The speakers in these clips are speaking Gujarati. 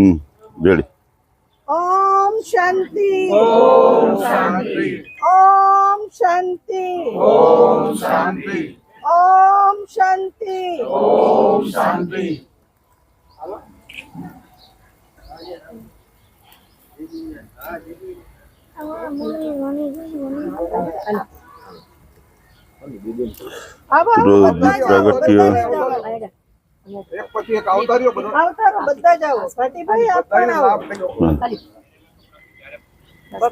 હમ રેડી ઓમ શાંતિ ઓમ શાંતિ ઓમ શાંતિ ઓમ શાંતિ ઓમ શાંતિ ઓમ શાંતિ આવો આવો, રોજ બધા એક પછી એક આવતા રહ્યો બધા આવતા રહો, બધા જ આવો. ભાટીભાઈ આપ પણ બધાને આવો. લાભ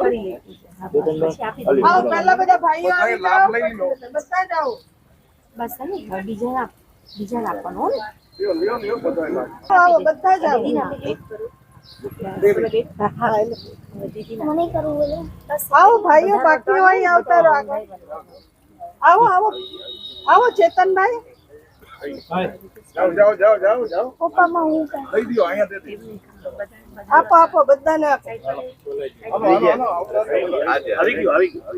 લઈ લો. આવો પહેલા બધા ભાઈઓ બધાએ આવી લાભ જાઓ. લઈ લો. બધા જ આવો. બસ ને બીજા બીજા આપવાનો હો ને. લ્યો લ્યો લ્યો બધાએ લાભ. આવો બધા જ આવો. દીદીના. મને કરવું બોલે. બસ. આવો ભાઈઓ બાકી હોય આવતા રહો આગળ. આવો આવો. આવો ચેતનભાઈ. જાઓ જાઓ જાઓ જાઓ જાઓ. પપ્પામાં હું લઈ અહીંયા દે દે આપો આપો બધાને આપો આવી ગયો આવી ગયો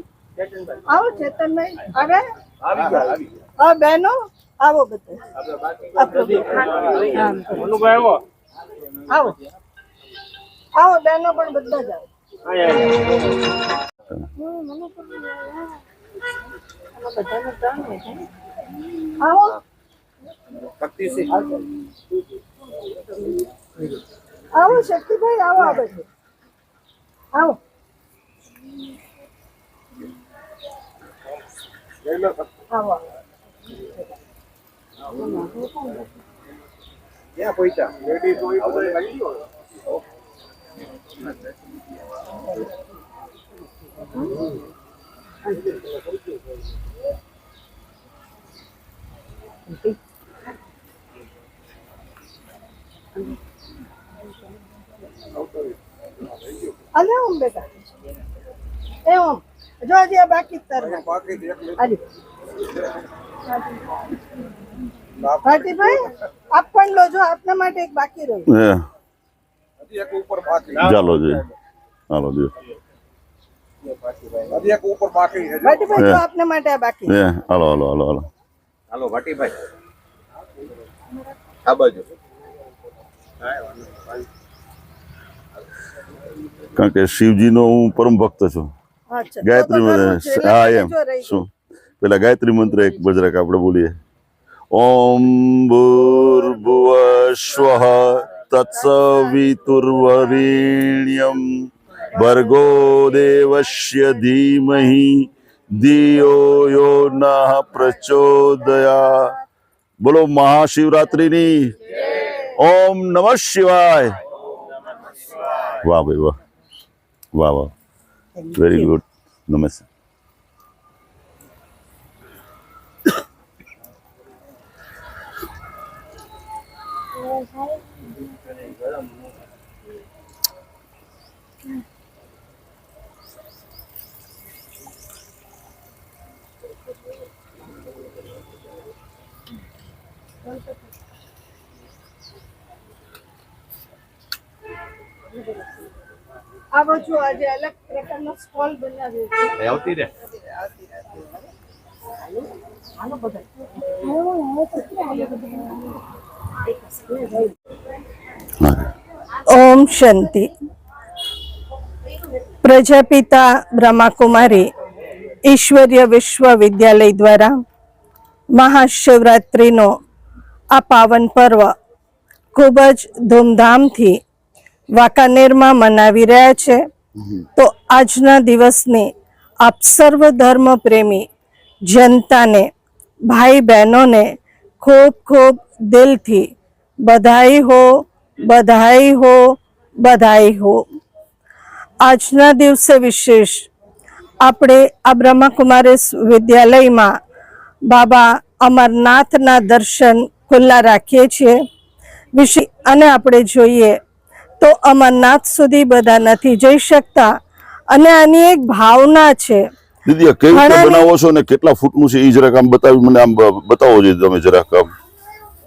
આવો ચેતનભાઈ અરે આવી ગયો આવી ગયો. હા બહેનો આવો બધા. આપો. આવો. આવો. બહેનો પણ બધા જ આવો. ને. આવો શક્તિભાઈ આવો આ બધું આવો. આવો. ક્યાં લેડીઝ હોય બધા લઈ લો અલે ઓમ બેટા એ ઓમ જો હજી આ બાકી જ તારે બાકી એક લઈ આલી લાભ ભાટીભાઈ આપ પણ લો જો આપના માટે એક બાકી રહ્યું હે હજી એક ઉપર બાકી ચાલો જઈ હાલો દે હજી એક ઉપર બાકી છે જો. ભાટીભાઈ જો હે. આપના માટે આ બાકી હે હાલો હાલો હાલો હાલો હાલો ભાટીભાઈ આ બાજુ કારણ કે શિવજીનો હું પરમ ભક્ત છું. ગાયત્રી. મંત્ર હા એમ. શું? પેલા ગાયત્રી મંત્ર એક બજરાક આપણે બોલીએ. ઓમ ભૂર્ભુવ સ્વઃ તત્સવિતુર્વરેણ્યમ ભર્ગો દેવસ્ય ધીમહી દિયો યો નઃ પ્રચોદયા બોલો મહાશિવરાત્રિની ઓમ નમઃ શિવાય. વાહ ભાઈ વાહ. વાહ વાહ. વેરી ગુડ નમસ્તે. આ બાજુ આજે અલગ પ્રકારનો સ્ટોલ બનાવ્યો છે. આવતી રે આનો બધા ઓમ શાંતિ. પ્રજાપિતા બ્રહ્માકુમારી ઈશ્વરીય વિશ્વવિદ્યાલય દ્વારા મહાશિવરાત્રિનો આ પાવન પર્વ ખૂબ જ ધૂમધામથી વાંકાનેરમાં મનાવી રહ્યા છે. તો આજના દિવસની આપ સર્વ ધર્મ પ્રેમી જનતાને ભાઈ બહેનોને ખૂબ ખૂબ દિલથી બધાઈ હો બધાઈ હો બધાઈ હો. આજના દિવસે વિશેષ આપણે આ બ્રહ્માકુમારી વિદ્યાલયમાં બાબા અમરનાથના દર્શન ખુલ્લા રાખીએ છીએ. વિશે અને આપણે જોઈએ તો અમરનાથ સુધી બધા નથી જઈ શકતા. અને આની એક ભાવના છે. દીદી કેવી રીતે બનાવો છો ને કેટલા ફૂટનું છે? એ જરાક આમ બતાવી મને આમ બતાવો જોઈએ તમે જરાક આમ.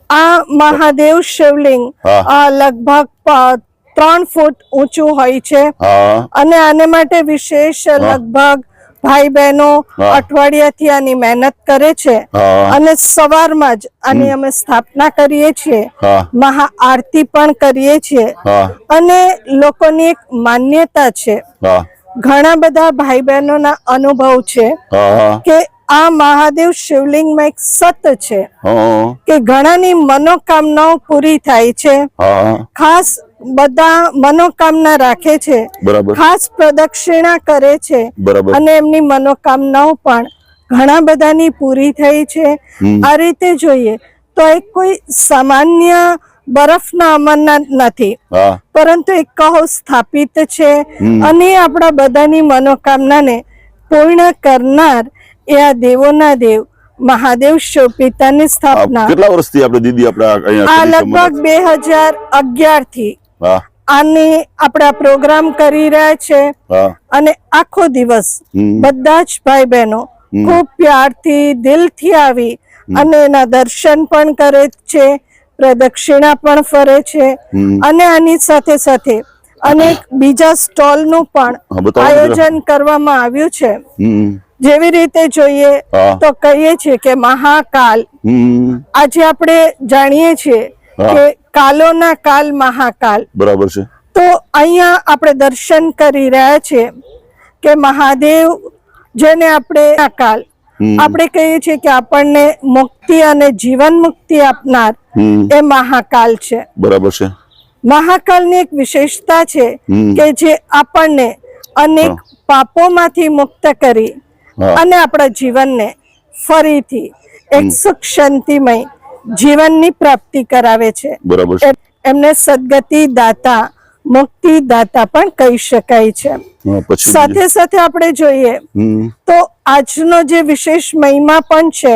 આ મહાદેવ શિવલિંગ આ લગભગ ત્રણ ફૂટ ઊંચું હોય છે. અને આને માટે વિશેષ લગભગ ભાઈ બહેનો અઠવાડિયાથી આની મહેનત કરે છે અને સવારમાં જ આની અમે સ્થાપના કરીએ છીએ. મહા આરતી પણ કરીએ છીએ. અને લોકોની એક માન્યતા છે. ઘણા બધા ભાઈ બહેનોના અનુભવ છે કે આ મહાદેવ શિવલિંગમાં એક સત છે કે ઘણાની મનોકામનાઓ પૂરી થાય છે. ખાસ બધા મનોકામના રાખે છે. ખાસ પ્રદક્ષિણા કરે છે. અને એમની મનોકામનાઓ પણ ઘણા બધાની પૂરી થઈ છે. આ રીતે જોઈએ તો એક કોઈ સામાન્ય બરફના અમરનાથ નથી. પરંતુ એક કહો સ્થાપિત છે. અને આપણા બધાની મનોકામનાને પૂર્ણ કરનાર એ આ દેવોના દેવ મહાદેવ શિવ પિતાની સ્થાપના. કેટલા વર્ષથી આપણે દીદી આપણા આ લગભગ બે હજાર અગિયારથી આની આપણા પ્રોગ્રામ કરી રહ્યા છે. અને આખો દિવસ. બધા જ ભાઈ બહેનો. ખૂબ પ્યારથી દિલથી આવી અને એના દર્શન પણ કરે છે પ્રદક્ષિણા પણ ફરે છે અને આની સાથે સાથે અનેક બીજા સ્ટોલનું પણ. આયોજન કરવામાં આવ્યું છે. જેવી રીતે જોઈએ તો કહીએ છીએ કે મહાકાલ. આજે આપણે જાણીએ છીએ કે કાલોના કાલ મહાકાલ. બરાબર છે. તો અહીંયા આપણે દર્શન કરી રહ્યા છે કે મહાદેવ જેને આપણે કાલ આપણે કહીએ છીએ કે આપણને મુક્તિ અને જીવન મુક્તિ આપનાર એ મહાકાલ છે. બરાબર છે. મહાકાલની એક વિશેષતા છે કે જે આપણને અનેક. પાપોમાંથી મુક્ત કરી અને આપણા જીવનને ફરીથી એક સુખ શાંતિમય જીવનની પ્રાપ્તિ કરાવે છે. બરાબર એમને સદગતિ દાતા મુક્તિ દાતા પણ કહી શકાય છે. સાથે સાથે આપણે જોઈએ તો આજનો જે વિશેષ મહિમા પણ છે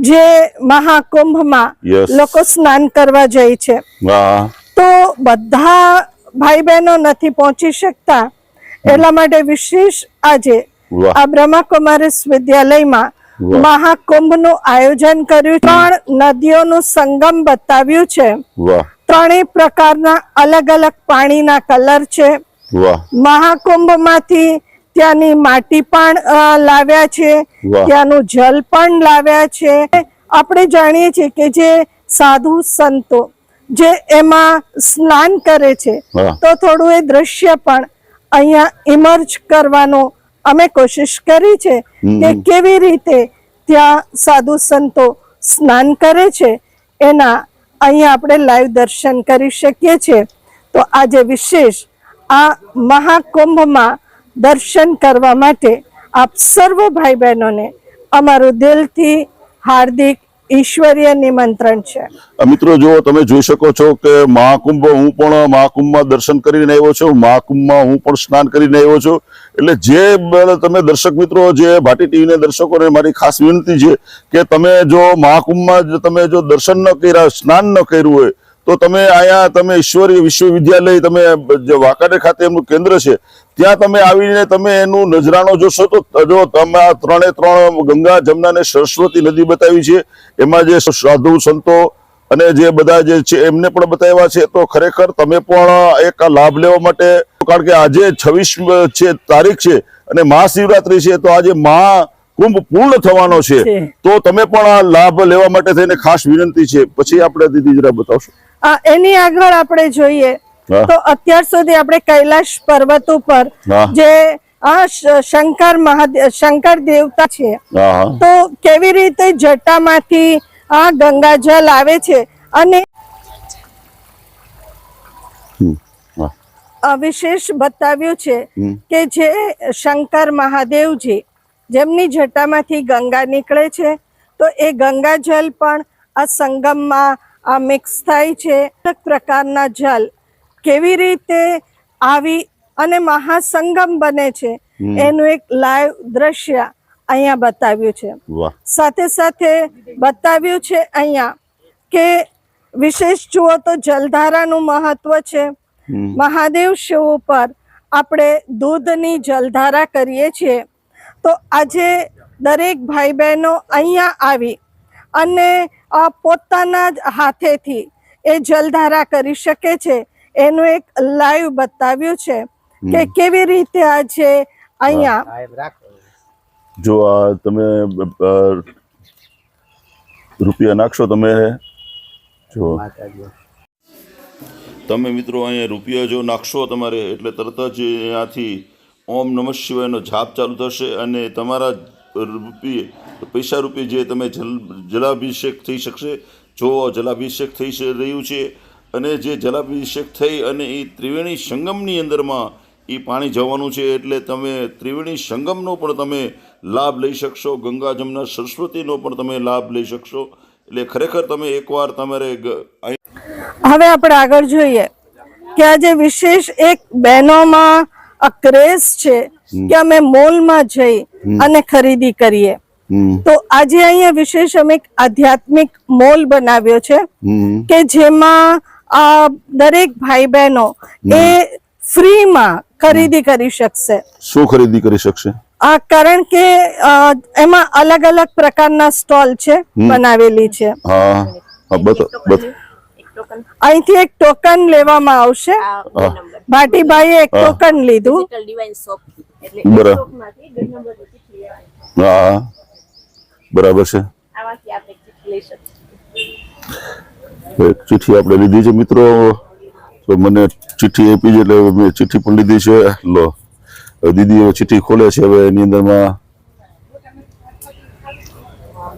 જે મહાકુંભમાં લોકો સ્નાન કરવા જાય છે. તો બધા ભાઈ બહેનો નથી પહોંચી શકતા. એટલા માટે વિશેષ આજે આ આ બ્રહ્માકુમારીસ વિદ્યાલયમાં વાહ. મહાકુંભનું આયોજન કર્યું. ત્રણ નદીઓનું સંગમ બતાવ્યું છે. ત્રણેય પ્રકારના અલગ અલગ પાણીના કલર છે. મહાકુંભ મહાકુંભમાંથી ત્યાંની માટી પણ લાવ્યા છે. ત્યાંનું જલ પણ લાવ્યા છે. આપણે જાણીએ છીએ કે જે સાધુ સંતો જે એમાં સ્નાન કરે છે તો થોડું એ દ્રશ્ય પણ અહીંયા ઇમર્જ કરવાનો અમે કોશિશ કરી છે કે કેવી રીતે ત્યાં સાધુ સંતો સ્નાન કરે છે એના અહીંયા આપણે લાઈવ દર્શન કરી શકીએ છીએ. તો આજે વિશેષ આ મહાકુંભમાં દર્શન કરવા માટે આપ સર્વ ભાઈ બહેનોને અમારું દિલથી હાર્દિક ઈશ્વરીય નિમંત્રણ છે. મિત્રો જો તમે જોઈ શકો છો કે મહાકુંભ હું પણ મહાકુંભમાં દર્શન કરીને આવ્યો છું. મહાકુંભમાં હું પણ સ્નાન કરીને આવ્યો છું. એટલે જે તમે દર્શક મિત્રો, જે ભાટી ટીવીના દર્શકોને મારી ખાસ વિનંતી છે કે તમે જો મહાકુંભમાં તમે જો દર્શન ન કર્યા, સ્નાન ન કર્યું હોય, તો તમે અહીંયા તમે ઈશ્વરીય વિશ્વવિદ્યાલય, તમે વાંકાનેર ખાતે એમનું કેન્દ્ર છે ત્યાં તમે આવીને તમે એનું નજરાણો જોશો તો જો તમે આ ત્રણે ત્રણ ગંગા જમના અને સરસ્વતી નદી બતાવી છે એમાં જે સાધુ સંતો અને જે બધા જે છે એમને પણ બતાવ્યા છે તો ખરેખર તમે પણ એક લાભ લેવા માટે કારણ કે આજે છવ્વીસ છે તારીખ છે અને મહાશિવરાત્રી છે તો આજે મહા કુંભ પૂર્ણ થવાનો છે. તો તમે પણ આ લાભ લેવા માટે થઈને ખાસ વિનંતી છે પછી આપણે દીદી જરા બતાવશો એની આગળ આપણે જોઈએ. તો અત્યાર સુધી આપણે કૈલાશ પર્વત ઉપર જે આ શંકર મહાદેવ શંકર દેવતા છે તો કેવી રીતે જટામાંથી આ ગંગાજળ આવે છે અને વિશેષ બતાવ્યું છે કે જે શંકર મહાદેવજી જેમની જટામાંથી ગંગા નીકળે છે તો એ ગંગાજલ પણ આ સંગમમાં આ મિક્સ થાય છે. પ્રકારના જલ કેવી રીતે આવી અને મહાસંગમ બને છે એનું એક લાઈવ દ્રશ્ય અહીંયા બતાવ્યું છે. સાથે સાથે બતાવ્યું છે અહીંયા કે વિશેષ જુઓ તો જલધારાનું મહત્વ છે. મહાદેવ શિવ ઉપર આપણે દૂધની જલધારા કરીએ છીએ. તો આજે દરેક ભાઈ બહેનો અહીંયા આવી અને પોતાના જ હાથેથી એ જલધારા કરી શકે છે. એનું એક લાઈવ બતાવ્યું છે કે કેવી રીતે આજે અહીંયા? જો આ તમે રૂપિયા નાખશો તમે. જો. તમે મિત્રો અહીંયા રૂપિયા જો નાખશો તમારે એટલે તરત જ અહીંયાથી ઓમ નમઃ શિવાયનો જાપ ચાલુ થશે અને તમારા રૂપિયે પૈસા રૂપિયે જે તમે જલ જલાભિષેક થઈ શકશે જો જલાભિષેક થઈ રહ્યું છે અને જે જલાભિષેક થઈ અને એ ત્રિવેણી સંગમની અંદરમાં એ પાણી જવાનું છે એટલે તમે ત્રિવેણી સંગમનો પણ તમે લાભ લઈ શકશો ગંગા જમના સરસ્વતીનો પણ તમે લાભ લઈ શકશો. એટલે ખરેખર તમે એકવાર તમારે હવે આપણે આગળ જોઈએ કે આજે વિશેષ એક બહેનોમાં આ ક્રેઝ છે કે અમે મોલમાં જઈ અને ખરીદી કરીએ. તો આજે અહીંયા વિશેષ અમે એક આધ્યાત્મિક મોલ બનાવ્યો છે કે જેમાં આ દરેક ભાઈ બહેનો એ ફ્રીમાં ખરીદી કરી શકશે. શું ખરીદી કરી શકશે? આ કારણ કે એમાં અલગ અલગ પ્રકારના સ્ટોલ છે બનાવેલી છે. અહીંથી એક ટોકન લેવામાં આવશે. ભાટીભાઈએ એક ટોકન લીધું. ડિજિટલ ડિવાઇન શોપ એટલે બરાબર. એ શોપમાંથી બે નંબરની ચિઠ્ઠી લેવાની. હા બરાબર છે આમાંથી આપણે ચિઠ્ઠી લઈ શકીએ એક ચિઠ્ઠી આપણે લીધી છે મિત્રો. તો મને ચિઠ્ઠી આપી છે એટલે મેં ચિઠ્ઠી પણ લીધી છે. લો દીદી હવે ચિઠ્ઠી ખોલે છે હવે એની અંદરમાં.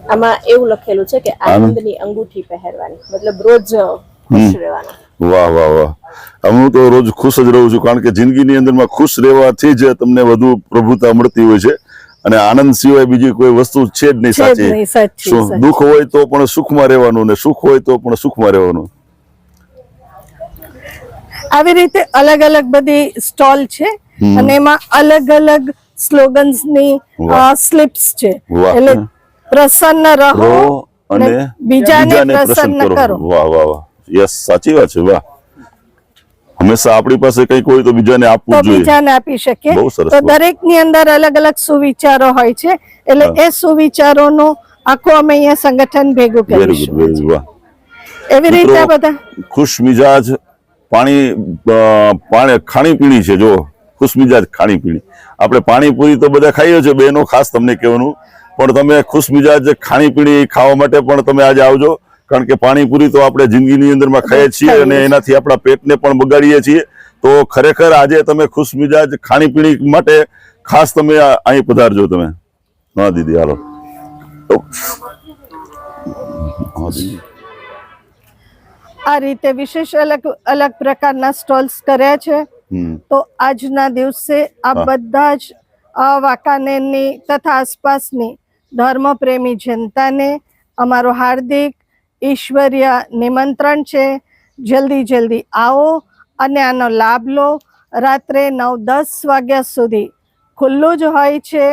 આમાં એવું લખેલું છે કે આનંદની અંગૂઠી પહેરવાની મતલબ રોજ ખુશ રહેવાનું. વાહ વાહ વાહ. હું તો રોજ ખુશ જ રહું છું કારણ કે જિંદગીની અંદરમાં ખુશ રહેવાથી જ તમને વધુ પ્રભુતા મળતી હોય છે. અને આનંદ સિવાય બીજી કોઈ વસ્તુ છે જ નહીં સાચી. દુઃખ હોય તો પણ સુખમાં રહેવાનું ને સુખ હોય તો પણ સુખમાં રહેવાનું. આવી રીતે અલગ અલગ બધી સ્ટોલ છે અને એમાં અલગ અલગ સ્લોગન્સની સ્લિપ્સ છે. એટલે પ્રસન્ન રહો અને બીજાને પ્રસન્ન કરો. વાહ વાહ વાહ. યસ સાચી વાત છે. વાહ. હંમેશા આપણી પાસે કંઈક હોય તો બીજાને આપવું જોઈએ. બીજાને આપી શકીએ. તો બહુ. દરેકની અંદર અલગ અલગ સુવિચારો હોય છે. એટલે એ સુવિચારોનું આખું અમે અહીંયા સંગઠન ભેગું કરીશું. એવી રીતે બધા ખુશ મિજાજ પાણી પાણી ખાણીપીણી છે જો ખુશ મિજાજ ખાણીપીણી. આપણે પાણીપુરી તો બધા ખાઈએ છીએ બેનો ખાસ તમને કહેવાનું. પણ તમે ખુશ મિજાજ ખાણીપીણી ખાવા માટે પણ તમે આજે આવજો. કારણ કે પાણીપુરી તો આપણે જિંદગીની અંદરમાં ખાઈએ છીએ અને એનાથી આપણા પેટને પણ બગાડીએ છીએ. તો ખરેખર આજે તમે ખુશ મિજાજ ખાણીપીણી માટે ખાસ તમે અહીં પધારજો તમે. હા દીદી હાલો. આ રીતે વિશેષ અલગ અલગ પ્રકારના સ્ટોલ્સ કર્યા છે. તો આજના દિવસે આ બધા જ વાંકાનેરની તથા આસપાસની ધર્મપ્રેમી જનતાને અમારો હાર્દિક ઈશ્વરીય નિમંત્રણ છે. જલ્દી જલ્દી આવો અને આનો લાભ લો. રાત્રે નવ દસ વાગ્યા સુધી ખુલ્લું જ હોય છે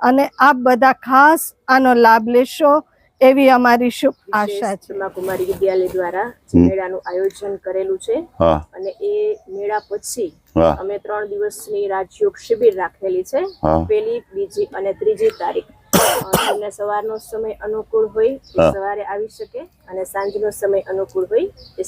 અને આપ બધા ખાસ આનો લાભ લેશો એવી અમારી શુભ આશા છે. કુમારી વિદ્યાલય દ્વારા મેળાનું આયોજન કરેલું છે અને એ મેળા પછી અમે ત્રણ દિવસની રાજયોગ શિબિર રાખેલી છે. પહેલી બીજી અને ત્રીજી તારીખ. અ, સવારનો સમય અનુકૂળ હોય સવારે આવી શકે અને સાંજનો સમય અનુકૂળ હોય એ.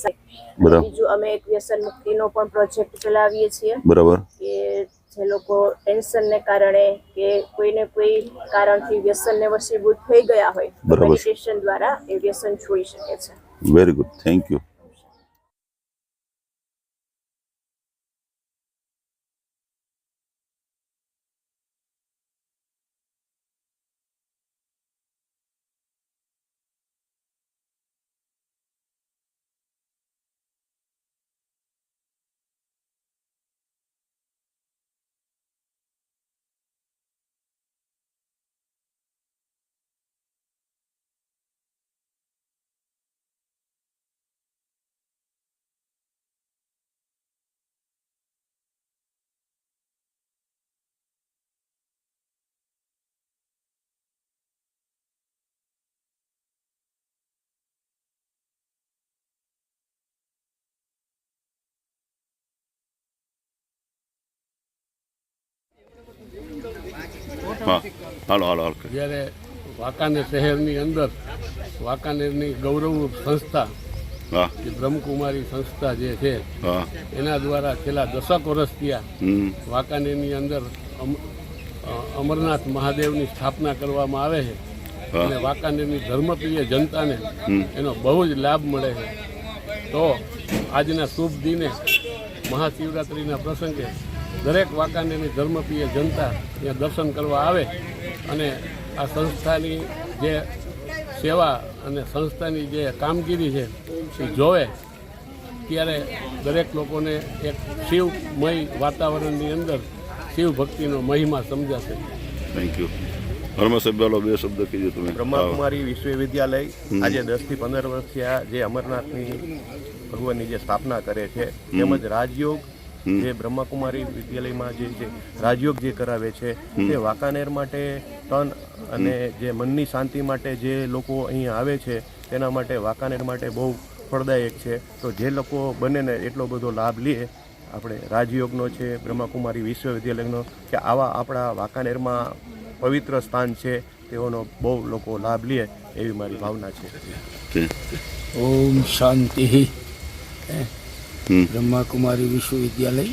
બીજું અમે એક વ્યસન મુક્તિનો પણ પ્રોજેક્ટ ચલાવીએ છીએ. બરાબર. કે જે લોકો ટેન્શનને કારણે કે કોઈને કોઈ કારણથી વ્યસનને વશીભૂત થઈ ગયા હોય મેડિટેશન દ્વારા એ વ્યસન છોડી શકે છે. વેરી ગુડ થેન્ક યુ હા. હાલો હાલો હાલો. જ્યારે વાંકાનેર શહેરની અંદર વાંકાનેરની ગૌરવ સંસ્થા જે બ્રહ્મકુમારી સંસ્થા જે છે એના દ્વારા છેલ્લા દસક વર્ષ થયા વાંકાનેરની અંદર અમ- અમરનાથ મહાદેવની સ્થાપના કરવામાં આવે છે. અને વાંકાનેરની ધર્મપ્રિય જનતાને એનો બહુ જ લાભ મળે છે. તો આજના શુભ દિને મહાશિવરાત્રિના પ્રસંગે દરેક વાંકાનેરની ધર્મપ્રિય જનતા ત્યાં દર્શન કરવા આવે અને આ સંસ્થાની જે સેવા અને સંસ્થાની જે કામગીરી છે એ જોવે ત્યારે દરેક લોકોને એક શિવમય વાતાવરણની અંદર શિવ ભક્તિનો મહિમા સમજાશે. થેન્ક યુ હરમેશભાઈ બોલો બે શબ્દ કીધું તમે. બ્રહ્માકુમારી વિશ્વવિદ્યાલય આજે દસથી પંદર વર્ષથી આ જે અમરનાથની ભગવાનની જે સ્થાપના કરે છે તેમજ રાજયોગ જે બ્રહ્માકુમારી વિદ્યાલયમાં જે છે રાજયોગ જે કરાવે છે તે વાંકાનેર માટે તન અને જે મનની શાંતિ માટે જે લોકો અહીંયા આવે છે તેના માટે વાંકાનેર માટે બહુ ફળદાયક છે. તો જે લોકો બને ને એટલો બધો લાભ લે આપણે રાજયોગનો છે બ્રહ્માકુમારી વિશ્વવિદ્યાલયનો કે આવા આપણા વાંકાનેરમાં પવિત્ર સ્થાન છે તેઓનો બહુ લોકો લાભ લે એવી મારી ભાવના છે. ઓમ શાંતિ. બ્રહ્માકુમારી વિશ્વવિદ્યાલય.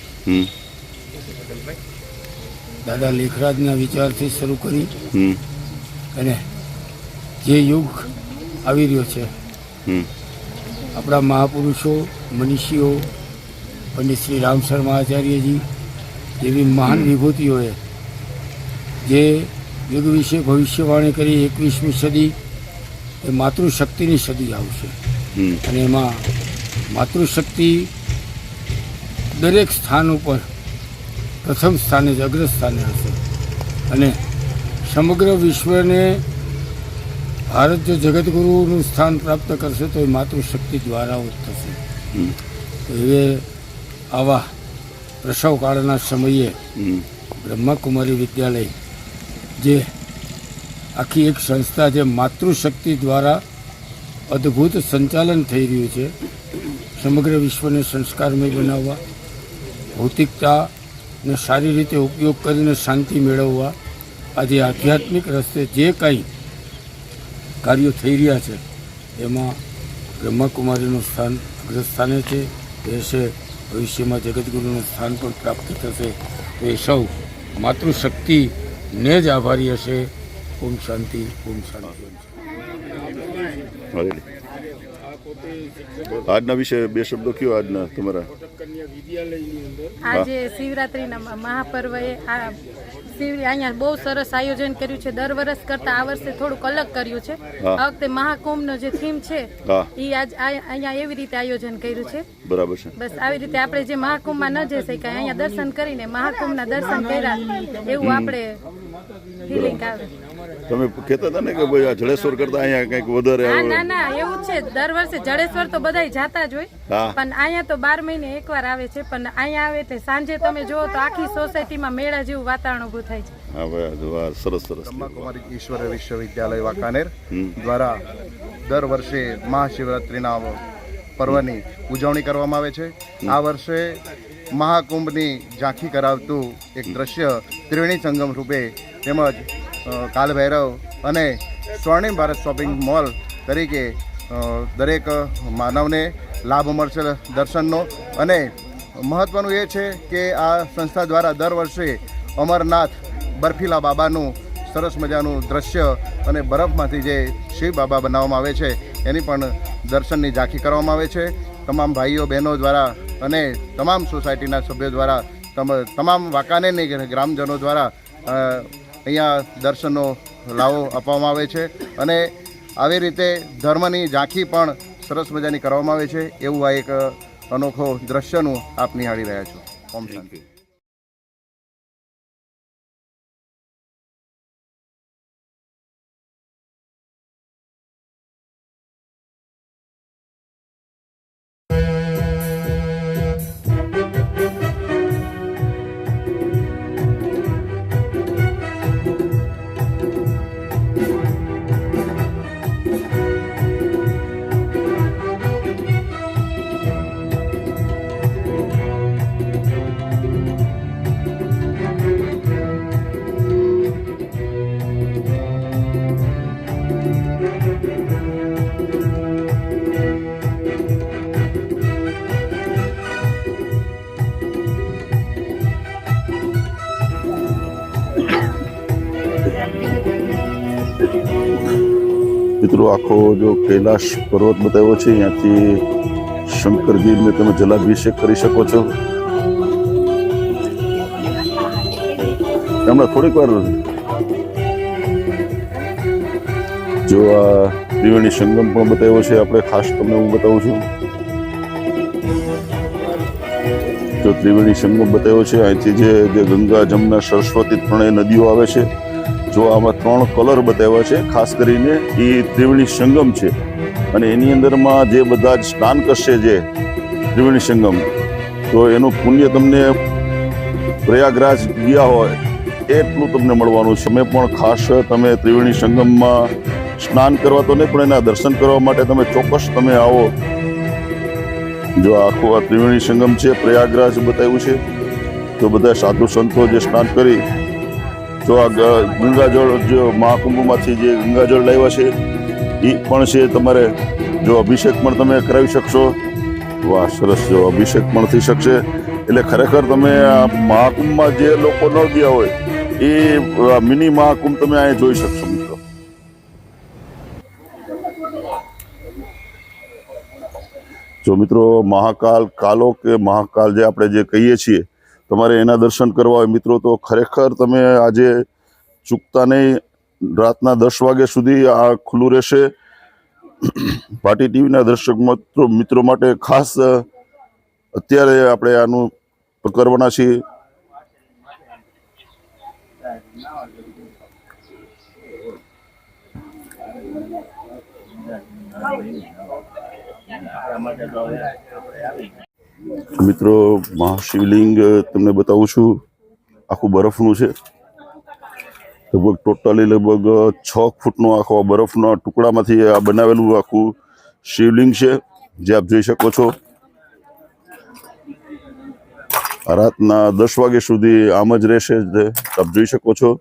દાદા લેખરાજના વિચારથી શરૂ કરી અને જે યુગ આવી રહ્યો છે આપણા મહાપુરુષો મનીષીઓ પંડિત શ્રી રામ શર્મા આચાર્યજી જેવી મહાન વિભૂતિઓએ જે યુગ વિશે ભવિષ્યવાણી કરી એકવીસમી સદી એ માતૃશક્તિની સદી આવશે. અને એમાં માતૃશક્તિ દરેક સ્થાન ઉપર પ્રથમ સ્થાને જ અગ્ર સ્થાને હશે. અને સમગ્ર વિશ્વને ભારત જો જગતગુરુનું સ્થાન પ્રાપ્ત કરશે તો એ માતૃશક્તિ દ્વારા જ થશે. એ આવા પ્રસવકાળના સમયે હમ. બ્રહ્માકુમારી વિદ્યાલય જે આખી એક સંસ્થા જે માતૃશક્તિ દ્વારા અદ્ભુત સંચાલન થઈ રહ્યું છે સમગ્ર વિશ્વને સંસ્કારમય બનાવવા ભૌતિકતાને સારી રીતે ઉપયોગ કરીને શાંતિ મેળવવા આજે આધ્યાત્મિક રસ્તે જે કંઈ કાર્યો થઈ રહ્યા છે, એમાં બ્રહ્માકુમારીનું સ્થાન અગ્રસ્થાને છે રહેશે ભવિષ્યમાં જગતગુરુનું સ્થાન પણ પ્રાપ્ત થશે. તો એ સૌ માતૃશક્તિને જ આભારી હશે. ઓમ શાંતિ ઓમ શાંતિ. આજના વિશે બે શબ્દો કયો આજના તમારા? આજે શિવરાત્રિના મહાપર્વએ આ શિવ અહીંયા બહુ સરસ આયોજન કર્યું છે. દર વર્ષ કરતા આ વર્ષે થોડુંક અલગ કર્યું છે. આ વખતે મહાકુંભનો જે થીમ છે એ આજ અહીંયા એવી રીતે આયોજન કર્યું છે. બરાબર છે. બસ આવી રીતે આપણે જે મહાકુંભમાં ન જઈ શકાય અહીંયા દર્શન કરીને મહાકુંભના દર્શન કર્યા એવું આપણે ફિલિંગ આવે. તમે કહેતા હતા ને કે ભાઈ આ જડેશ્વર કરતા અહીંયા કંઈક વધારે હા ના ના એવું છે. દર વર્ષે જડેશ્વર તો બધાય જાતા જ હોય. પણ અહીંયા તો બાર મહિને એકવાર આવે છે પણ અહીંયા આવે એટલે સાંજે તમે જુઓ તો આખી સોસાયટીમાં મેળા જેવું વાતાવરણ ઊભું થાય છે. હા ભાઈ વાહ, સરસ સરસ બ્રહ્માકુમારી ઈશ્વર વિશ્વવિદ્યાલય વાંકાનેર દ્વારા દર વર્ષે મહાશિવરાત્રિના પર્વની ઉજવણી કરવામાં આવે છે. આ વર્ષે મહાકુંભની ઝાંખી કરાવતું એક દ્રશ્ય ત્રિવેણી સંગમ રૂપે તેમજ કાલભૈરવ અને સ્વર્ણિમ ભારત શોપિંગ મોલ તરીકે દરેક માનવને લાભ મળશે દર્શનનો. અને મહત્ત્વનું એ છે કે આ સંસ્થા દ્વારા દર વર્ષે અમરનાથ બર્ફીલા બાબાનું સરસ મજાનું દ્રશ્ય અને બરફમાંથી જે શિવ બાબા બનાવવામાં આવે છે, એની પણ દર્શનની ઝાંખી કરવામાં આવે છે. તમામ ભાઈઓ, બહેનો દ્વારા અને તમામ સોસાયટીના સભ્યો દ્વારા, તમ- તમામ વાંકાનેરની ગ્રામજનો દ્વારા અહીંયા દર્શનનો લાવો આપવામાં આવે છે અને આવી રીતે ધર્મની ઝાંખી પણ સરસ મજાની કરવામાં આવે છે, એવું આ એક અનોખો દ્રશ્યનું આપ નિહાળી રહ્યા છો. ઓમ શાંતિ. મિત્રો, આખો જો કૈલાશ પર્વત બતાવ્યો છે અહીંયાથી શંકરજીને તમે જલાભિષેક કરી શકો છો. હમણાં થોડીક વાર જો આ ત્રિવેણી સંગમ પણ બતાવ્યો છે, આપણે ખાસ તમને હું બતાવું છું. જો ત્રિવેણી સંગમ બતાવ્યો છે, અહીંથી જે જે ગંગા જમના સરસ્વતી ત્રણેય નદીઓ આવે છે જો આમાં ત્રણ કલર બતાવ્યા છે, ખાસ કરીને એ ત્રિવેણી સંગમ છે. અને એની અંદરમાં જે બધા જ સ્નાન કરશે જે ત્રિવેણી સંગમ, તો એનું પુણ્ય તમને પ્રયાગરાજ ગયા હોય, એટલું તમને મળવાનું છે. તમે પણ ખાસ તમે ત્રિવેણી સંગમમાં સ્નાન કરવા તો નહીં, પણ એના દર્શન કરવા માટે તમે ચોક્કસ તમે આવો. જો આખું આ ત્રિવેણી સંગમ છે, પ્રયાગરાજ બતાવ્યું છે, તો બધા સાધુ સંતો જે સ્નાન કરી જો આ ગંગાજળ જો મહાકુંભમાંથી જે ગંગાજળ લાવ્યા છે એ પણ છે તમારે જો અભિષેક પણ તમે કરાવી શકશો. વાહ, સરસ જો અભિષેક પણ થઈ શકશે. એટલે ખરેખર તમે આ મહાકુંભમાં જે લોકો ન ગયા હોય, એ મિની મહાકુંભ તમે અહીંયા જોઈ શકશો મિત્રો. જો મિત્રો, મહાકાલ કાલો કે મહાકાલ જે આપણે જે કહીએ છીએ તમારે એના દર્શન કરવા હોય, મિત્રો, તો ખરેખર તમે આજે ચૂકતા નહીં. રાતના દસ વાગ્યા સુધી આ ખુલ્લું રહેશે. પાર્ટી ટીવીના દર્શક મિત્રો મિત્રો માટે ખાસ અત્યારે આપણે આનું કરવાના છીએ. મિત્રો, મહાશિવલિંગ તમને બતાવું છું. આખું બરફનું છે. લગભગ ટોટલી લગભગ છ ફૂટનો આખો બરફના ટુકડામાંથી આ બનાવેલું આખું શિવલિંગ છે. જે આપ જોઈ શકો છો. રાતના દસ વાગ્યા સુધી આમ જ રહેશે આપ જોઈ શકો છો.